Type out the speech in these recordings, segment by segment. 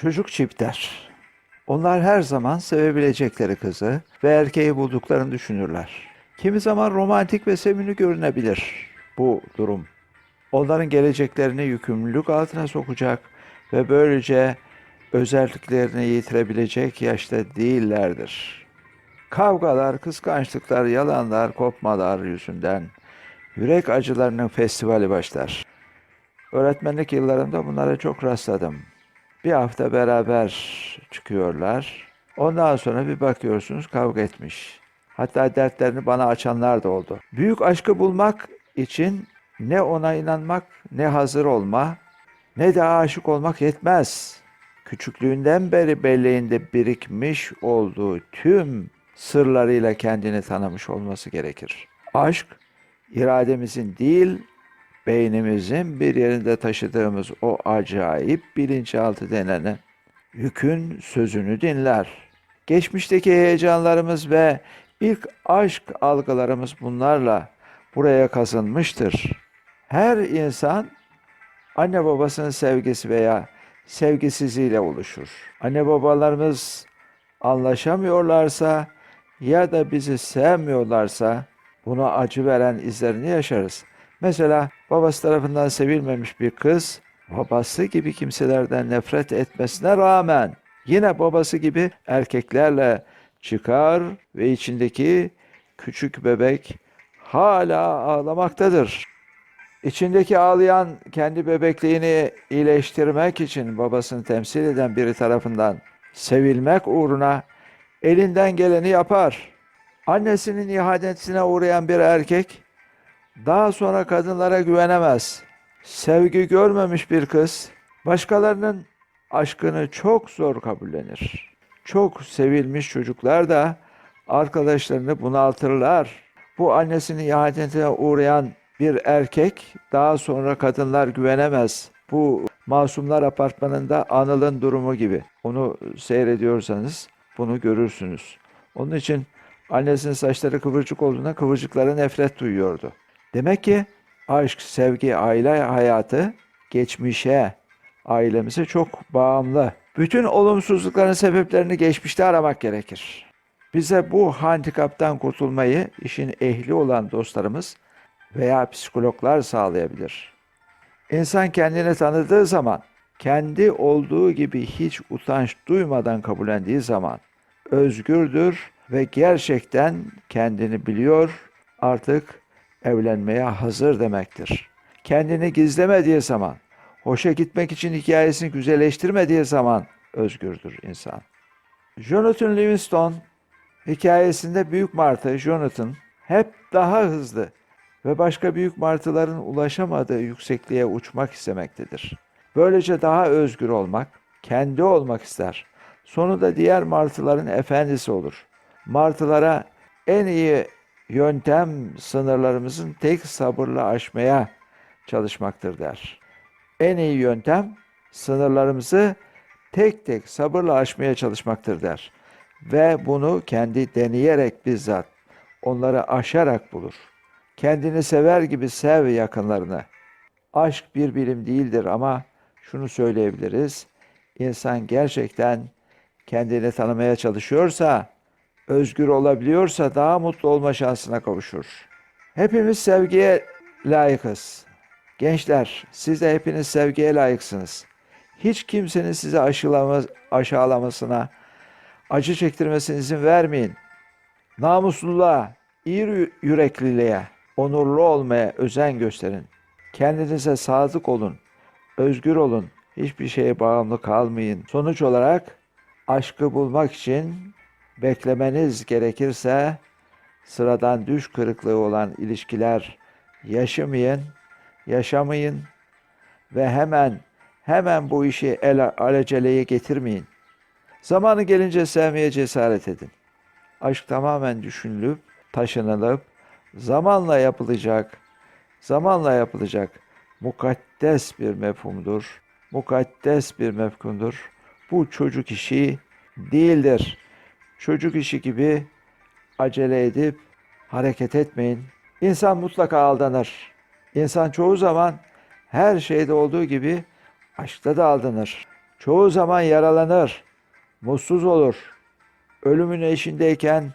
Çocuk çiftler. Onlar her zaman sevebilecekleri kızı ve erkeği bulduklarını düşünürler. Kimi zaman romantik ve sevimli görünebilir bu durum. Onların geleceklerini yükümlülük altına sokacak ve böylece özelliklerini yitirebilecek yaşta değillerdir. Kavgalar, kıskançlıklar, yalanlar, kopmalar yüzünden yürek acılarının festivali başlar. Öğretmenlik yıllarımda bunlara çok rastladım. Bir hafta beraber çıkıyorlar. Ondan sonra bir bakıyorsunuz kavga etmiş. Hatta dertlerini bana açanlar da oldu. Büyük aşkı bulmak için ne ona inanmak, ne hazır olma, ne de aşık olmak yetmez. Küçüklüğünden beri belleğinde birikmiş olduğu tüm sırlarıyla kendini tanımış olması gerekir. Aşk, irademizin değil, beynimizin bir yerinde taşıdığımız o acayip bilinçaltı deneni yükün sözünü dinler. Geçmişteki heyecanlarımız ve ilk aşk algılarımız bunlarla buraya kazınmıştır. Her insan anne babasının sevgisi veya sevgisizliğiyle oluşur. Anne babalarımız anlaşamıyorlarsa ya da bizi sevmiyorlarsa buna acı veren izlerini yaşarız. Mesela babası tarafından sevilmemiş bir kız babası gibi kimselerden nefret etmesine rağmen yine babası gibi erkeklerle çıkar ve içindeki küçük bebek hala ağlamaktadır. İçindeki ağlayan kendi bebekliğini iyileştirmek için babasını temsil eden biri tarafından sevilmek uğruna elinden geleni yapar. Annesinin ihanetine uğrayan bir erkek daha sonra kadınlara güvenemez. Sevgi görmemiş bir kız başkalarının aşkını çok zor kabullenir. Çok sevilmiş çocuklar da arkadaşlarını bunaltırlar. Bu annesinin ihanetine uğrayan bir erkek daha sonra kadınlar güvenemez. Bu Masumlar Apartmanı'nda Anıl'ın durumu gibi. Onu seyrediyorsanız bunu görürsünüz. Onun için annesinin saçları kıvırcık olduğuna kıvırcıklara nefret duyuyordu. Demek ki aşk, sevgi, aile hayatı geçmişe, ailemize çok bağımlı. Bütün olumsuzlukların sebeplerini geçmişte aramak gerekir. Bize bu handikaptan kurtulmayı işin ehli olan dostlarımız veya psikologlar sağlayabilir. İnsan kendini tanıdığı zaman, kendi olduğu gibi hiç utanç duymadan kabullendiği zaman özgürdür ve gerçekten kendini biliyor, artık evlenmeye hazır demektir. Kendini gizlemediği zaman, hoşa gitmek için hikayesini güzelleştirmediği zaman özgürdür insan. Jonathan Livingston hikayesinde büyük martı Jonathan hep daha hızlı ve başka büyük martıların ulaşamadığı yüksekliğe uçmak istemektedir. Böylece daha özgür olmak, kendi olmak ister. Sonunda diğer martıların efendisi olur. Martılara en iyi yöntem sınırlarımızın tek sabırla aşmaya çalışmaktır der. En iyi yöntem sınırlarımızı tek tek sabırla aşmaya çalışmaktır der. Ve bunu kendi deneyerek bizzat onları aşarak bulur. Kendini sever gibi sev yakınlarını. Aşk bir bilim değildir ama şunu söyleyebiliriz. İnsan gerçekten kendini tanımaya çalışıyorsa, özgür olabiliyorsa daha mutlu olma şansına kavuşur. Hepimiz sevgiye layıkız. Gençler, siz de hepiniz sevgiye layıksınız. Hiç kimsenin sizi aşılama, aşağılamasına, acı çektirmesine izin vermeyin. Namusluluğa, iyi yürekliliğe, onurlu olmaya özen gösterin. Kendinize sadık olun, özgür olun, hiçbir şeye bağımlı kalmayın. Sonuç olarak aşkı bulmak için beklemeniz gerekirse sıradan düş kırıklığı olan ilişkiler yaşamayın, yaşamayın ve hemen hemen bu işi el aceleye getirmeyin. Zamanı gelince sevmeye cesaret edin. Aşk tamamen düşünülüp, taşınılıp, zamanla yapılacak, zamanla yapılacak mukaddes bir mefhumdur. Mukaddes bir mefhumdur. Bu çocuk işi değildir. Çocuk işi gibi acele edip hareket etmeyin. İnsan mutlaka aldanır. İnsan çoğu zaman her şeyde olduğu gibi aşkta da aldanır. çoğu zaman yaralanır, mutsuz olur. Ölümün eşindeyken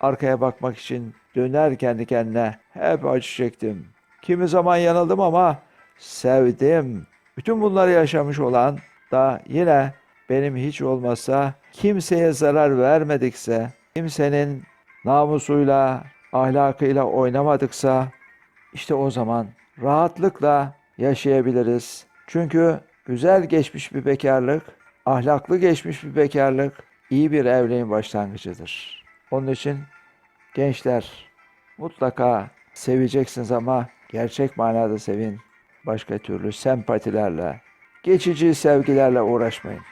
arkaya bakmak için döner kendi kendine hep acı çektim. Kimi zaman yanıldım ama sevdim. Bütün bunları yaşamış olan da yine benim hiç olmazsa kimseye zarar vermedikse, kimsenin namusuyla, ahlakıyla oynamadıksa işte o zaman rahatlıkla yaşayabiliriz. Çünkü güzel geçmiş bir bekarlık, ahlaklı geçmiş bir bekarlık iyi bir evliliğin başlangıcıdır. Onun için gençler mutlaka seveceksiniz ama gerçek manada sevin. Başka türlü sempatilerle, geçici sevgilerle uğraşmayın.